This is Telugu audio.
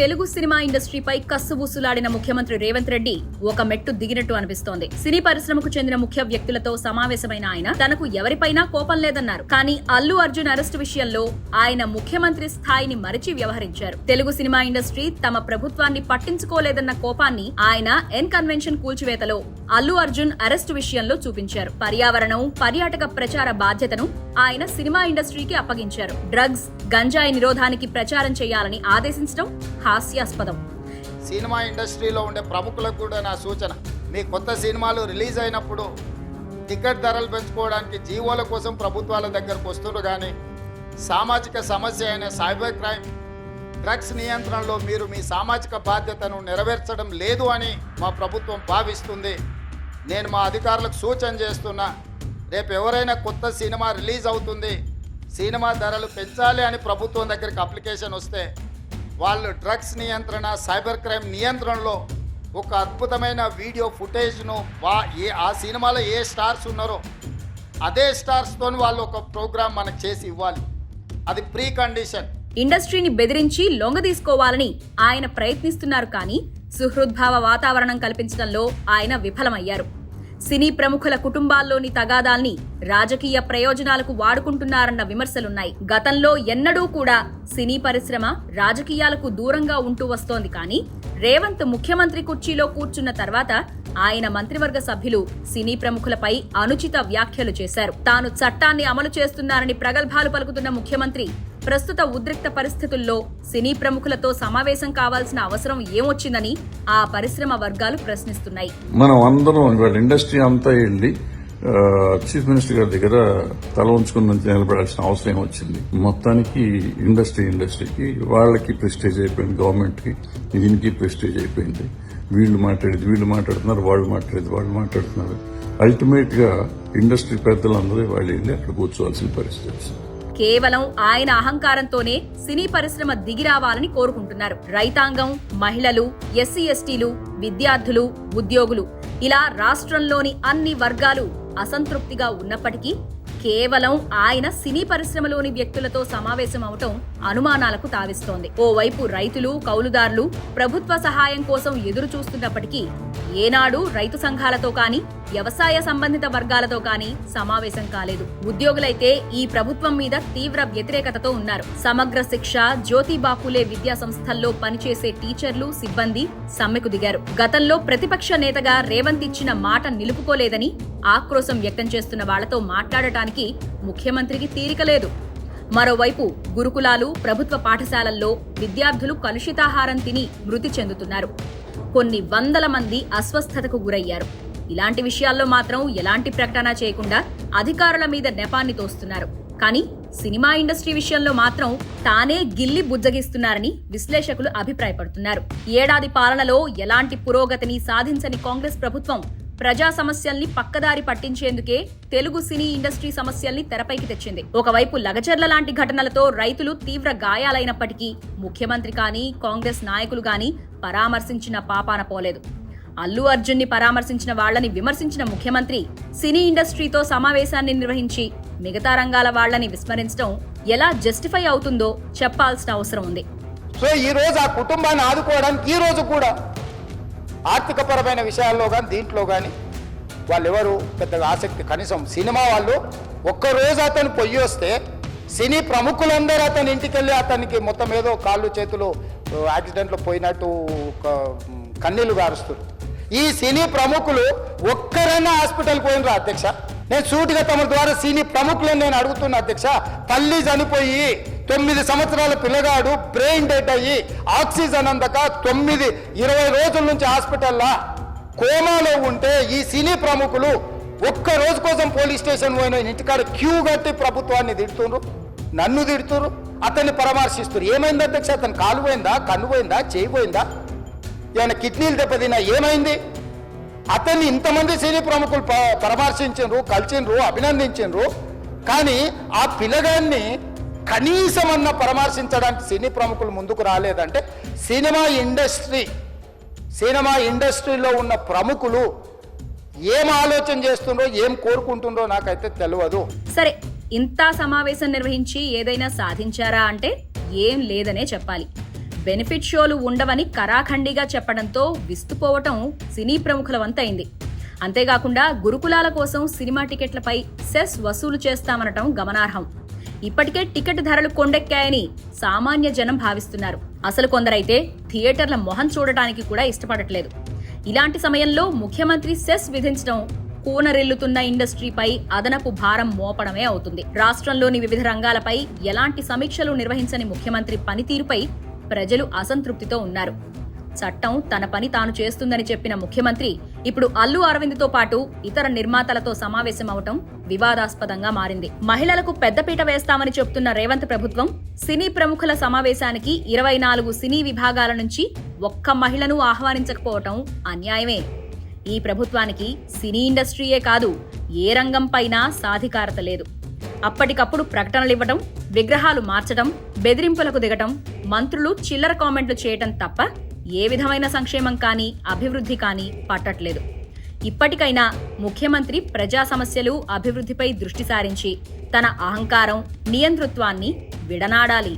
తెలుగు సినిమా ఇండస్ట్రీపై కస్సుబుస్సులాడిన ముఖ్యమంత్రి రేవంత్ రెడ్డి ఒక మెట్టు దిగినట్టు అనిపిస్తోంది. సినీ పరిశ్రమకు చెందిన ముఖ్య వ్యక్తులతో సమావేశమైన ఆయన తనకు ఎవరిపైనా కోపం లేదన్నారు. కానీ అల్లు అర్జున్ అరెస్టు విషయంలో ఆయన ముఖ్యమంత్రి స్థాయిని మరిచి వ్యవహరించారు. తెలుగు సినిమా ఇండస్ట్రీ తమ ప్రభుత్వాన్ని పట్టించుకోలేదన్న కోపాన్ని ఆయన ఎన్ కన్వెన్షన్ కూల్చివేతలో అల్లు అర్జున్ అరెస్టు విషయంలో చూపించారు. పర్యావరణం పర్యాటక ప్రచార బాధ్యతను ఆయన సినిమా ఇండస్ట్రీకి అప్పగించారు. డ్రగ్స్ గంజాయి నిరోధానికి ప్రచారం చేయాలని ఆదేశించడం హాస్యాస్పదం. సినిమా ఇండస్ట్రీలో ఉండే ప్రముఖులకు కూడా నా సూచన మీ కొత్త సినిమాలు రిలీజ్ అయినప్పుడు టికెట్ ధరలు పెంచుకోవడానికి జీవోల కోసం ప్రభుత్వాల దగ్గరకు వస్తున్నారు కానీ సామాజిక సమస్య అయిన సైబర్ క్రైమ్ డ్రగ్స్ నియంత్రణలో మీరు మీ సామాజిక బాధ్యతను నెరవేర్చడం లేదు అని మా ప్రభుత్వం భావిస్తుంది. నేను మా అధికారులకు సూచన చేస్తున్నా రేపు ఎవరైనా కొత్త సినిమా రిలీజ్ అవుతుంది సినిమా ధరలు పెంచాలి అని ప్రభుత్వం దగ్గరికి అప్లికేషన్ వస్తే వాళ్ళు డ్రగ్స్ నియంత్రణ సైబర్ క్రైమ్ నియంత్రణలో ఒక అద్భుతమైన వీడియో ఫుటేజ్ను వా ఏ ఆ సినిమాలో ఏ స్టార్స్ ఉన్నారో అదే స్టార్స్తో వాళ్ళు ఒక ప్రోగ్రామ్ మనకు చేసి ఇవ్వాలి. అది ప్రీ కండిషన్ ఇండస్ట్రీని బెదిరించి లొంగ తీసుకోవాలని ఆయన ప్రయత్నిస్తున్నారు కానీ సుహృద్భావ వాతావరణం కల్పించడంలో ఆయన విఫలమయ్యారు. సినీ ప్రముఖుల కుటుంబాల్లోని తగాదాల్ని రాజకీయ ప్రయోజనాలకు వాడుకుంటున్నారన్న విమర్శలున్నాయి. గతంలో ఎన్నడూ కూడా సినీ పరిశ్రమ రాజకీయాలకు దూరంగా ఉంటూ వస్తోంది కానీ రేవంత్ ముఖ్యమంత్రి కుర్చీలో కూర్చున్న తర్వాత ఆయన మంత్రివర్గ సభ్యులు సినీ ప్రముఖులపై అనుచిత వ్యాఖ్యలు చేశారు. తాను చట్టాన్ని అమలు చేస్తున్నారని ప్రగల్భాలు పలుకుతున్న ముఖ్యమంత్రి ప్రస్తుత ఉద్రిక్త పరిస్థితుల్లో సినీ ప్రముఖులతో సమావేశం కావాల్సిన అవసరం ఏమొచ్చిందని ఆ పరిశ్రమ వర్గాలు ప్రశ్నిస్తున్నాయి. మనం అందరం ఇవాళ ఇండస్ట్రీ అంతా వెళ్ళి చీఫ్ మినిస్టర్ గారి దగ్గర తల ఉంచుకుని నిలబడాల్సిన అవసరం వచ్చింది మొత్తానికి ఇండస్ట్రీ ఇండస్ట్రీకి వాళ్ళకి ప్రెస్టేజ్ అయిపోయింది గవర్నమెంట్కి. దీనికి ప్రెస్టేజ్ అయిపోయింది. వీళ్ళు మాట్లాడేది వీళ్ళు మాట్లాడుతున్నారు వాళ్ళు మాట్లాడేది వాళ్ళు మాట్లాడుతున్నారు. అల్టిమేట్గా ఇండస్ట్రీ పెద్దలందరూ వాళ్ళు వెళ్ళి అక్కడ కూర్చోవాల్సిన పరిస్థితి వచ్చింది. కేవలం ఆయన అహంకారంతోనే సినీ పరిశ్రమ దిగిరావాలని కోరుకుంటున్నారు. రైతాంగం మహిళలు ఎస్సీ ఎస్టీలు విద్యార్థులు ఉద్యోగులు ఇలా రాష్ట్రంలోని అన్ని వర్గాలు అసంతృప్తిగా ఉన్నప్పటికీ కేవలం ఆయన సినీ పరిశ్రమలోని వ్యక్తులతో సమావేశం అవటం అనుమానాలకు తావిస్తోంది. ఓవైపు రైతులు కౌలుదారులు ప్రభుత్వ సహాయం కోసం ఎదురు చూస్తున్నప్పటికీ ఏనాడు రైతు సంఘాలతో కానీ వ్యవసాయ సంబంధిత వర్గాలతో కానీ సమావేశం కాలేదు. ఉద్యోగులైతే ఈ ప్రభుత్వం మీద తీవ్ర వ్యతిరేకతతో ఉన్నారు. సమగ్ర శిక్ష జ్యోతి బాపులే విద్యా సంస్థల్లో పనిచేసే టీచర్లు సిబ్బంది సమ్మెకు దిగారు. గతంలో ప్రతిపక్ష నేతగా రేవంత్ ఇచ్చిన మాట నిలుపుకోలేదని ఆక్రోశం వ్యక్తం చేస్తున్న వాళ్ళతో మాట్లాడటానికి ముఖ్యమంత్రికి తీరిక లేదు. మరోవైపు గురుకులాలు ప్రభుత్వ పాఠశాలల్లో విద్యార్థులు కలుషితాహారం తిని మృతి చెందుతున్నారు. కొన్ని వందల మంది అస్వస్థతకు గురయ్యారు. ఇలాంటి విషయాల్లో మాత్రం ఎలాంటి ప్రకటన చేయకుండా అధికారుల మీద నెపాన్ని తోస్తున్నారు. కానీ సినిమా ఇండస్ట్రీ విషయంలో మాత్రం తానే గిల్లి బుజ్జగిస్తున్నారని విశ్లేషకులు అభిప్రాయపడుతున్నారు. ఏడాది పాలనలో ఎలాంటి పురోగతిని సాధించని కాంగ్రెస్ ప్రభుత్వం ప్రజా సమస్యల్ని పక్కదారి పట్టించేందుకే తెలుగు సినీ ఇండస్ట్రీ సమస్యల్ని తెరపైకి తెచ్చింది. ఒకవైపు లగచర్ల లాంటి ఘటనలతో రైతులు తీవ్ర గాయాలైనప్పటికీ ముఖ్యమంత్రి కానీ కాంగ్రెస్ నాయకులు గాని పరామర్శించిన పాపాన పోలేదు. అల్లు అర్జున్ని పరామర్శించిన వాళ్ళని విమర్శించిన ముఖ్యమంత్రి సినీ ఇండస్ట్రీతో సమావేశాన్ని నిర్వహించి మిగతా రంగాల వాళ్ళని విస్మరించడం ఎలా జస్టిఫై అవుతుందో చెప్పాల్సిన అవసరం ఉంది. సో ఈ రోజు ఆ కుటుంబాన్ని ఆదుకోవడానికి ఈ రోజు కూడా ఆర్థికపరమైన విషయాల్లో కానీ దీంట్లో కానీ వాళ్ళు ఎవరు పెద్దగా ఆసక్తి కనీసం సినిమా వాళ్ళు ఒక్కరోజు అతను పొయ్యి వస్తే సినీ ప్రముఖులందరూ అతని ఇంటికి వెళ్ళి అతనికి మొత్తం ఏదో కాళ్ళు చేతులు యాక్సిడెంట్లో పోయినట్టు కన్నీళ్ళు గారుస్తారు ఈ సినీ ప్రముఖులు ఒక్కరైనా హాస్పిటల్కి పోయినరా అధ్యక్ష. నేను సూటిగా తమ ద్వారా సినీ ప్రముఖులను నేను అడుగుతున్నా అధ్యక్ష. తల్లి చనిపోయి తొమ్మిది సంవత్సరాల పిల్లగాడు బ్రెయిన్ డెడ్ అయ్యి ఆక్సిజన్ అందక తొమ్మిది ఇరవై రోజుల నుంచి హాస్పిటల్లా కోమాలో ఉంటే ఈ సినీ ప్రముఖులు ఒక్క రోజు కోసం పోలీస్ స్టేషన్ పోయిన ఇంటికాడ క్యూ కట్టి ప్రభుత్వాన్ని తిడుతున్నారు నన్ను తిడుతున్నారు అతన్ని పరామర్శిస్తున్నారు ఏమైంది అధ్యక్ష? అతను కాలు పోయిందా కన్ను పోయిందా చేయి పోయిందా? ఏమైనా కిడ్నీలు దెబ్బతిన్నా ఏమైంది? అతన్ని ఇంతమంది సినీ ప్రముఖులు ప- కలిసిండ్రు అభినందించిండ్రు కానీ ఆ పిల్లగాన్ని కనీసం అన్న పరామర్శించడానికి సినీ ప్రముఖులు ముందుకు రాలేదంటే సినిమా ఇండస్ట్రీ సినిమా ఇండస్ట్రీలో ఉన్న ప్రముఖులు ఏం ఆలోచన చేస్తుండ్రో ఏం కోరుకుంటుండ్రో నాకైతే తెలియదు సరే ఇంత సమావేశం నిర్వహించి ఏదైనా సాధించారా అంటే ఏం లేదనే చెప్పాలి. బెనిఫిట్ షోలు ఉండవని కరాఖండిగా చెప్పడంతో విస్తుపోవటం సినీ ప్రముఖుల వంతైంది అంతేకాకుండా గురుకులాల కోసం సినిమా టికెట్లపై సెస్ వసూలు చేస్తామనటం గమనార్హం. ఇప్పటికే టికెట్ ధరలు కొండెక్కాయని సామాన్య జనం భావిస్తున్నారు. అసలు కొందరైతే థియేటర్ల మొహం చూడటానికి కూడా ఇష్టపడట్లేదు. ఇలాంటి సమయంలో ముఖ్యమంత్రి సెస్ విధించడం కూనరిల్లుతున్న ఇండస్ట్రీపై అదనపు భారం మోపడమే అవుతుంది. రాష్ట్రంలోని వివిధ రంగాలపై ఎలాంటి సమీక్షలు నిర్వహించని ముఖ్యమంత్రి పనితీరుపై ప్రజలు అసంతృప్తితో ఉన్నారు. చట్టం తన పని తాను చేస్తుందని చెప్పిన ముఖ్యమంత్రి ఇప్పుడు అల్లు అరవింద్తో పాటు ఇతర నిర్మాతలతో సమావేశమవటం వివాదాస్పదంగా మారింది. మహిళలకు పెద్దపీట వేస్తామని చెప్తున్న రేవంత్ ప్రభుత్వం సినీ ప్రముఖుల సమావేశానికి ఇరవై నాలుగు సినీ విభాగాల నుంచి ఒక్క మహిళను ఆహ్వానించకపోవటం అన్యాయమే. ఈ ప్రభుత్వానికి సినీ ఇండస్ట్రీయే కాదు ఏ రంగంపైనా సాధికారత లేదు. అప్పటికప్పుడు ప్రకటనలు ఇవ్వటం విగ్రహాలు మార్చడం బెదిరింపులకు దిగటం మంత్రులు చిల్లర కామెంట్లు చేయటం తప్ప ఏ విధమైన సంక్షేమం కానీ అభివృద్ధి కానీ పట్టట్లేదు. ఇప్పటికైనా ముఖ్యమంత్రి ప్రజా సమస్యలు అభివృద్ధిపై దృష్టి సారించి తన అహంకారం నియంతృత్వాన్ని విడనాడాలి.